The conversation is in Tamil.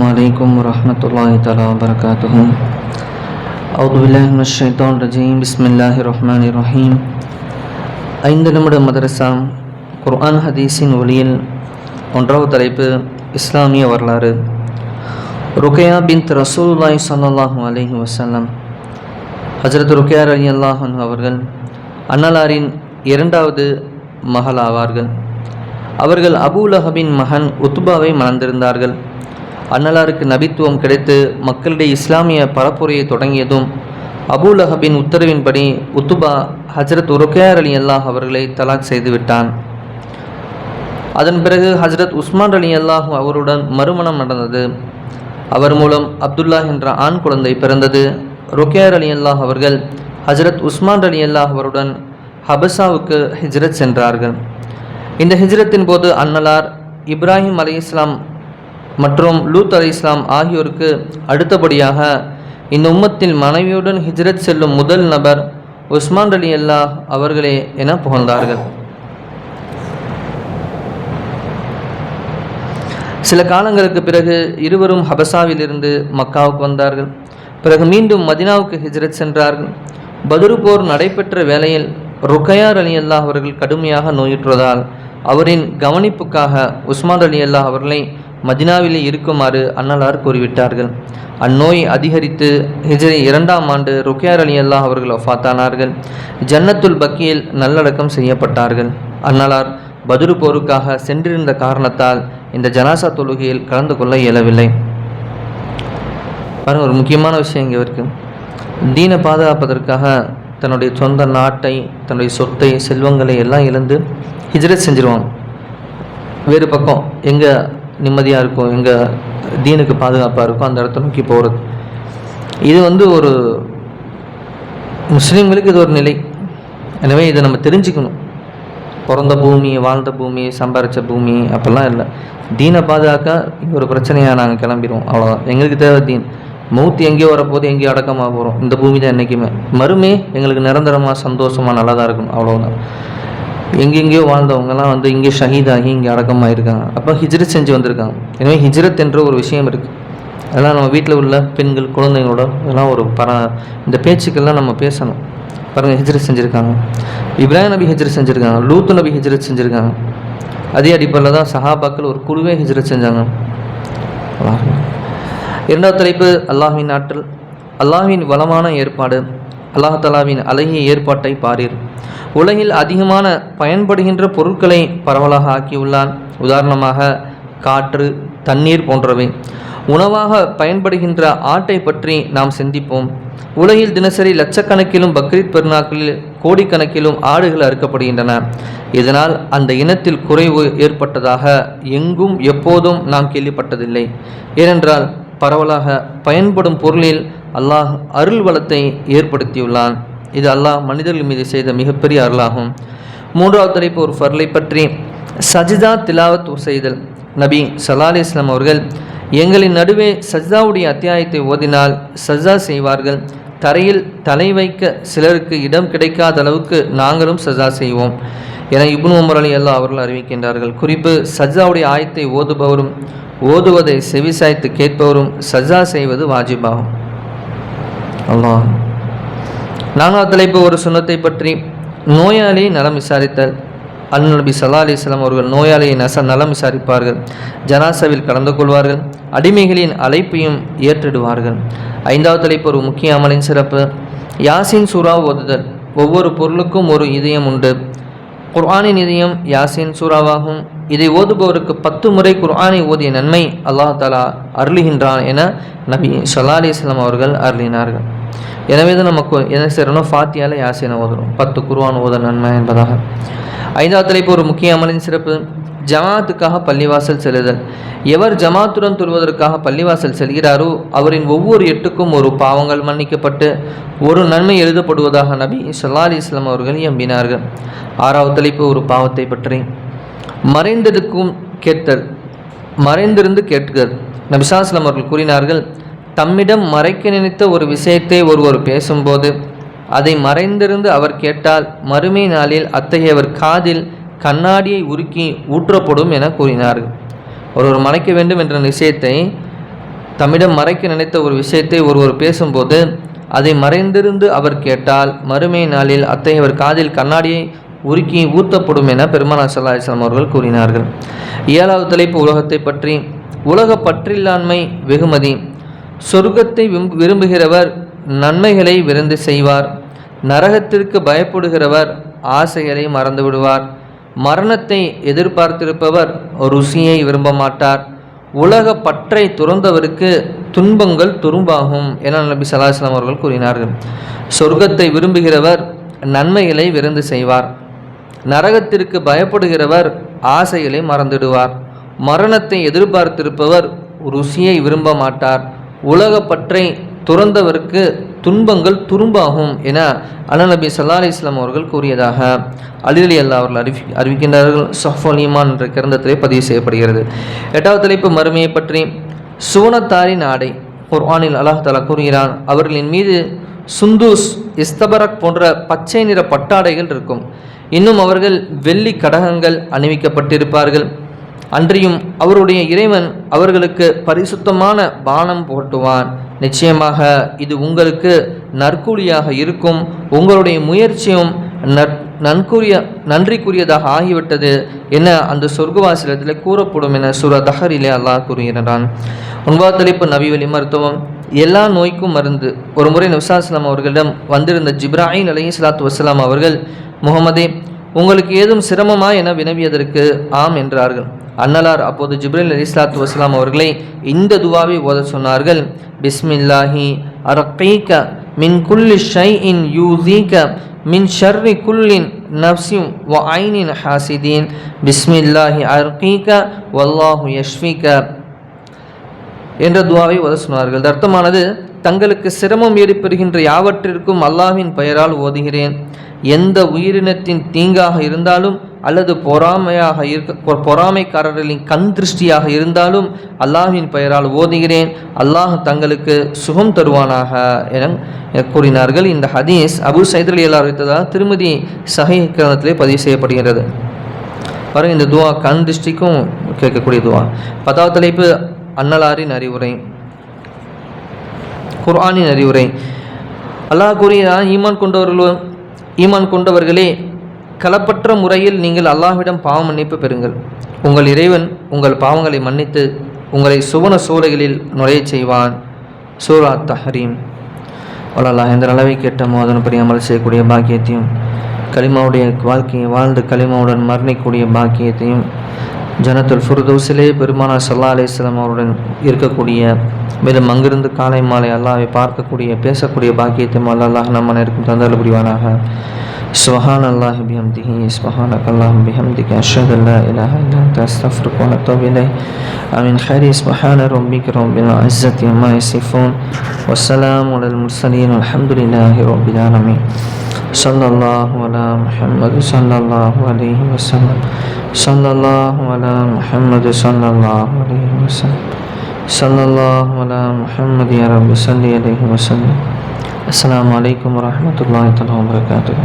அலைக்கும் வரமத்துல்லாஹி தலா வரகாத்துஹும் அவுது பில்லாஹி ஷைத்தான் ரஜீம் பிஸ்மில்லாஹி ரஹ்மான் ரஹீம் ஐந்து நிமிட மதரசாம் குர்ஆன் ஹதீஸின் ஒளியில் ஒன்றாவது தலைப்பு இஸ்லாமிய வரலாறு. ருக்கையா பின் ரசூல்லாய் சல்லாஹு அலஹி வசல்லம் ஹஜரத் ருக்கையார் அலி அல்லாஹன் அவர்கள் அன்னலாரின் இரண்டாவது மகள் ஆவார்கள் அவர்கள் அபு லஹபின் மகன் உத்துபாவை மணந்திருந்தார்கள். அன்னலாருக்கு நபித்துவம் கிடைத்து மக்களிடையே இஸ்லாமிய பரப்புரையை தொடங்கியதும் அபுலஹபின் உத்தரவின்படி உத்துபா ஹஜரத் உருக்கையார் அலி அல்லாஹ் அவர்களை தலாக் செய்துவிட்டான். அதன் பிறகு ஹஜரத் உஸ்மான் அலி அல்லாஹ் அவருடன் மறுமணம் நடந்தது. அவர் மூலம் அப்துல்லா என்ற ஆண் குழந்தை பிறந்தது. ருக்கையார் அலி அல்லாஹ் அவர்கள் ஹஜரத் உஸ்மான் அலி அல்லாஹ் அவருடன் ஹபசாவுக்கு ஹிஜ்ரத் சென்றார்கள். இந்த ஹிஜ்ரத்தின் போது அன்னலார் இப்ராஹிம் அலி இஸ்லாம் மற்றும் லூத் அலி இஸ்லாம் ஆகியோருக்கு அடுத்தபடியாக இந்த உம்மத்தில் மனைவியுடன் ஹிஜ்ரத் செல்லும் முதல் நபர் உஸ்மான் அலி அல்லா அவர்களே என புகழ்ந்தார்கள். சில காலங்களுக்கு பிறகு இருவரும் ஹபசாவிலிருந்து மக்காவுக்கு வந்தார்கள். பிறகு மீண்டும் மதினாவுக்கு ஹிஜ்ரத் சென்றார்கள். பதுரு போர் நடைபெற்ற வேளையில் ருக்கையார் அலி அல்லா அவர்கள் கடுமையாக நோயுற்றதால் அவரின் கவனிப்புக்காக உஸ்மான் அலி அல்லா அவர்களை மதினாவிலே இருக்குமாறு அன்னலார் கூறிவிட்டார்கள். அந்நோய் அதிகரித்து ஹிஜ்ரி இரண்டாம் ஆண்டு ருக்கியார் அலி அல்லாஹ் அவர்கள் ஒஃபாத்தானார்கள் ஜன்னத்துல் பக்கியில் நல்லடக்கம் செய்யப்பட்டார்கள். அன்னலார் பதுரு போருக்காக சென்றிருந்த காரணத்தால் இந்த ஜனாசா தொழுகையில் கலந்து கொள்ள இயலவில்லை. பாருங்கள் ஒரு முக்கியமான விஷயம் இங்கே இருக்கு. தீனை பாதுகாப்பதற்காக தன்னுடைய சொந்த நாட்டை தன்னுடைய சொத்தை செல்வங்களை எல்லாம் இழந்து ஹிஜ்ரத் செஞ்சிருவாங்க. வேறு பக்கம் எங்கே நிம்மதியாக இருக்கும் எங்கள் தீனுக்கு பாதுகாப்பாக இருக்கும் அந்த இடத்த நோக்கி போகிறது இது வந்து ஒரு முஸ்லீம்களுக்கு இது ஒரு நிலை. எனவே இதை நம்ம தெரிஞ்சுக்கணும். பிறந்த பூமி வாழ்ந்த பூமி சம்பாரித்த பூமி அப்போல்லாம் இல்லை. தீனை பாதுகாக்க ஒரு பிரச்சனையாக நாங்கள் கிளம்பிடுவோம் அவ்வளோதான் எங்களுக்கு தேவை தீன். மௌத்து எங்கேயோ வரப்போது எங்கேயோ அடக்கமாக போகிறோம் இந்த பூமி தான் என்றைக்குமே மறுமே எங்களுக்கு நிரந்தரமாக சந்தோஷமாக நல்லதாக இருக்கணும் அவ்வளோதான் எங்கெங்கேயோ வாழ்ந்தவங்கலாம் வந்து இங்கே ஷஹீதாகி இங்கே அடக்கமாகிருக்காங்க அப்போ ஹிஜ்ரத் செஞ்சு வந்திருக்காங்க. எனவே ஹிஜ்ரத் என்ற ஒரு விஷயம் இருக்குது அதெல்லாம் நம்ம வீட்டில் உள்ள பெண்கள் குழந்தைங்களோட இதெல்லாம் ஒரு பர இந்த பேச்சுக்கெல்லாம் நம்ம பேசணும். பாருங்கள் ஹிஜ்ரத் செஞ்சுருக்காங்க. இப்ராஹிம் நபி ஹிஜ்ரத் செஞ்சுருக்காங்க. லூத்து நபி ஹிஜ்ரத் செஞ்சுருக்காங்க. அதே அடிப்படையில் தான் சஹாபாக்கள் ஒரு குழுவே ஹிஜ்ரத் செஞ்சாங்க. இரண்டாவது தலைப்பு அல்லாஹின் ஆற்றல். அல்லாஹின் வளமான ஏற்பாடு. அல்லாஹ் தலாவின் அழகிய ஏற்பாட்டை பாரீர். உலகில் அதிகமான பயன்படுகின்ற பொருட்களை பரவலாக ஆக்கியுள்ளான். உதாரணமாக காற்று தண்ணீர் போன்றவை. உணவாக பயன்படுகின்ற ஆட்டை பற்றி நாம் சிந்திப்போம். உலகில் தினசரி லட்சக்கணக்கிலும் பக்ரீத் பெருநாட்களில் கோடிக்கணக்கிலும் ஆடுகள் அறுக்கப்படுகின்றன. இதனால் அந்த இனத்தில் குறைவு ஏற்பட்டதாக எங்கும் எப்போதும் நாம் கேள்விப்பட்டதில்லை. ஏனென்றால் பரவலாக பயன்படும் பொருளில் அல்லாஹ் அருள் வளத்தை ஏற்படுத்தியுள்ளான். இது அல்லாஹ் மனிதர்கள் மீது செய்த மிகப்பெரிய அருளாகும். மூன்றாவது தலைப்பு ஒரு ஃபர்லை பற்றி. சஜிதா திலாவத் செய்தல். நபி சல்லா இஸ்லாம் அவர்கள் எங்களின் நடுவே சஜிதாவுடைய அத்தியாயத்தை ஓதினால் சஜா செய்வார்கள். தரையில் தலை வைக்க சிலருக்கு இடம் கிடைக்காத அளவுக்கு நாங்களும் சஜா செய்வோம் என இப்னு உமர் அலி அல்லா அவர்கள் அறிவிக்கின்றார்கள். குறிப்பு சஜாவுடைய ஆயத்தை ஓதுபவரும் ஓதுவதை செவிசாய்த்து கேட்பவரும் சஜா செய்வது வாஜிபாகும். அல்லா நான்காவது தலைப்பு ஒரு சுனத்தை பற்றி நோயாளியை நலம் விசாரித்தல். அல்நபி சல்லா அலிஸ்லாம் அவர்கள் நோயாளியை நச நலம் விசாரிப்பார்கள். ஜனாசாவில் கலந்து கொள்வார்கள். அடிமைகளின் அழைப்பையும் ஏற்றிடுவார்கள். ஐந்தாவது தலைப்பு ஒரு முக்கிய அமலின் சிறப்பு. யாசின் சூறா ஓதுதல். ஒவ்வொரு பொருளுக்கும் ஒரு இதயம் உண்டு. குர்ஆனின் இதயம் யாசின் சூறாவாகும். இதை ஓதுபவருக்கு பத்து முறை குர்ஆனை ஓதிய நன்மை அல்லாஹ் தாலா அருளுகின்றான் என நபி சல்லா அலிஸ்லாம் அவர்கள் அருளினார்கள். எனவே தான் நமக்கு என்ன செய்யறோம் ஃபாத்தியால் யாசினை ஓதுறோம் பத்து குருவான் ஓத நன்மை என்பதாக. ஐந்தாவது தலைப்பு ஒரு முக்கிய அமலின் சிறப்பு. ஜமாத்துக்காக பள்ளிவாசல் செல்லுதல். எவர் ஜமாத்துடன் தொழுவதற்காக பள்ளிவாசல் செல்கிறாரோ அவரின் ஒவ்வொரு எட்டுக்கும் ஒரு பாவங்கள் மன்னிக்கப்பட்டு ஒரு நன்மை எழுதப்படுவதாக நபி சல்லா அலி இஸ்லாம் அவர்கள் எம்பினார்கள். ஆறாவது தலைப்பு ஒரு பாவத்தை பற்றி. மறைந்ததுக்கும் கேட்டல் மறைந்திருந்து கேட்கர். நபிசாஸ்லம் அவர்கள் கூறினார்கள் தம்மிடம் மறைக்க நினைத்த ஒரு விஷயத்தை ஒருவர் பேசும்போது அதை மறைந்திருந்து அவர் கேட்டால் மறுமை நாளில் அத்தகையவர் காதில் கண்ணாடியை உருக்கி ஊற்றப்படும் என கூறினார்கள். ஒருவர் மறைக்க வேண்டும் என்ற விஷயத்தை தம்மிடம் மறைக்க நினைத்த ஒரு விஷயத்தை ஒருவர் பேசும்போது அதை மறைந்திருந்து அவர் கேட்டால் மறுமை நாளில் அத்தகையவர் காதில் கண்ணாடியை உருக்கி ஊத்தப்படும் என பெருமானா சல்லா இஸ்லாம் அவர்கள் கூறினார்கள். ஏழாவது தலைப்பு உலகத்தை பற்றி. உலக பற்றில்லாண்மை வெகுமதி. சொர்க்கத்தை விரும்புகிறவர் நன்மைகளை விருந்து செய்வார். நரகத்திற்கு பயப்படுகிறவர் ஆசைகளை மறந்து விடுவார். மரணத்தை எதிர்பார்த்திருப்பவர் ருசியை விரும்ப மாட்டார். உலக பற்றை துறந்தவருக்கு துன்பங்கள் துரும்பாகும் என நபி சலாஹ் அவர்கள் கூறினார்கள். சொர்க்கத்தை விரும்புகிறவர் நன்மைகளை விருந்து செய்வார். நரகத்திற்கு பயப்படுகிறவர் ஆசைகளை மறந்துடுவார். மரணத்தை எதிர்பார்த்திருப்பவர் ருசியை விரும்ப மாட்டார். உலகப்பற்றை பற்றை துறந்தவருக்கு துன்பங்கள் துரும்பாகும் என அலநபி சல்லா அலி இஸ்லாம் அவர்கள் கூறியதாக அலி அல்லா அவர்கள் அறிவி அறிவிக்கின்றார்கள். சஃபல் ஈமான் என்ற கிரந்தத்திலே பதிவு செய்யப்படுகிறது. எட்டாவது தலைப்பு மறுமையை பற்றி. சுவனத்தாரின் ஆடை குர்ஆனில் அல்லாஹாலா கூறுகிறான் அவர்களின் மீது சுந்தூஸ் இஸ்தபரக் போன்ற பச்சை நிற பட்டாடைகள் இருக்கும். இன்னும் அவர்கள் வெள்ளி கடகங்கள் அணிவிக்கப்பட்டிருப்பார்கள். அன்றியும் அவருடைய இறைவன் அவர்களுக்கு பரிசுத்தமான பானம் போட்டுவான். நிச்சயமாக இது உங்களுக்கு நற்கூலியாக இருக்கும். உங்களுடைய முயற்சியும் நற் நன்கூறிய நன்றிக்குரியதாக ஆகிவிட்டது என அந்த சொர்க்கவாசிலத்தில் கூறப்படும் என சுர தஹரிலே அல்லாஹ் கூறுகிறான் ஒன்பது தலைப்பு நவிவலி மருத்துவம். எல்லா நோய்க்கும் மருந்து. ஒரு முறை நபிசாஸ்லாம் அவர்களிடம் வந்திருந்த ஜிப்ராஹிம் அலி சலாத்து வசலாம் அவர்கள் முகமதே உங்களுக்கு ஏதும் சிரமமா என வினவியதற்கு ஆம் என்றார்கள். அன்னலார் அப்போது ஜிப்ரில் அலி இஸ்லாத்து வஸ்லாம் அவர்களை இந்த துவாவை ஓத சொன்னார்கள். பிஸ்மில்லாஹி அரக்கீக மின் குல்லி ஷை இன் யூதீக மின் ஷர்ரி குல்லின் நப்சிம் வ ஐனின் ஹாசிதீன் பிஸ்மில்லாஹி அர்கீக வல்லாஹு யஷ்விக என்ற துவாவை ஓத சொன்னார்கள். அர்த்தமானது தங்களுக்கு சிரமம் ஏற்படுகின்ற யாவற்றிற்கும் அல்லாஹ்வின் பெயரால் ஓதுகிறேன். எந்த உயிரினத்தின் தீங்காக இருந்தாலும் அல்லது பொறாமையாக இருக்க பொறாமைக்காரர்களின் கண் திருஷ்டியாக இருந்தாலும் அல்லாஹின் பெயரால் ஓதுகிறேன். அல்லாஹ் தங்களுக்கு சுகம் தருவானாக என கூறினார்கள். இந்த ஹதீஸ் அபு சைத் அலி அல்லா திருமதி சஹி கிரந்தத்திலே பதிவு செய்யப்படுகிறது பாருங்கள் இந்த துவா கண் திருஷ்டிக்கும் கேட்கக்கூடிய துவா. பத்தாவது தலைப்பு அன்னலாரின் அறிவுரை. குர்ஆனின் அறிவுரை. அல்லாஹ் கூறுகிறான் ஈமான் கொண்டவர்களும் ஈமான் கொண்டவர்களே களப்பற்ற முறையில் நீங்கள் அல்லாஹ்விடம் பாவ மன்னிப்பு பெறுங்கள். உங்கள் இறைவன் உங்கள் பாவங்களை மன்னித்து உங்களை சுவன சூழலில் நுழையச் செய்வான். சூரா தஹரீம். அல்லாஹ் எந்த அளவை கேட்டமோ பெரிய அமல் செய்யக்கூடிய பாக்கியத்தையும் கலிமாவுடைய வாழ்க்கையை வாழ்ந்து கலிமாவுடன் மரணிக்கூடிய பாக்கியத்தையும் ஜனத்துல் ஃபுர்தௌசிலே பெருமானா சல்லா அலிஸ்லாம் அவருடன் இருக்கக்கூடிய மேலும் அங்கிருந்து காலை மாலை அல்லாவை பார்க்கக்கூடிய பேசக்கூடிய பாக்கியத்தையும் அல்ல அல்லாஹ் நம்ம இருக்கும் தந்தல் புரிவானாக சுபஹான் அல்லாஹ் பிஹம்திஹி சுபஹானக் அல்லாஹ் பிஹம்திக அஷ்ஹது அல்லா இலாஹ இல்லா அன்த அஸ்தக்ஃபிருக வ அத்தூபு இலைக் ஆமீன் خير سبحان ربك رب العزة عما يصفون والسلام على المرسلين والحمد لله رب العالمين صلى الله على محمد صلى الله عليه وسلم صلى الله على محمد صلى الله عليه وسلم صلى الله على محمد يا رب صل عليه وسلم. السلام عليكم ورحمة الله تعالى وبركاته.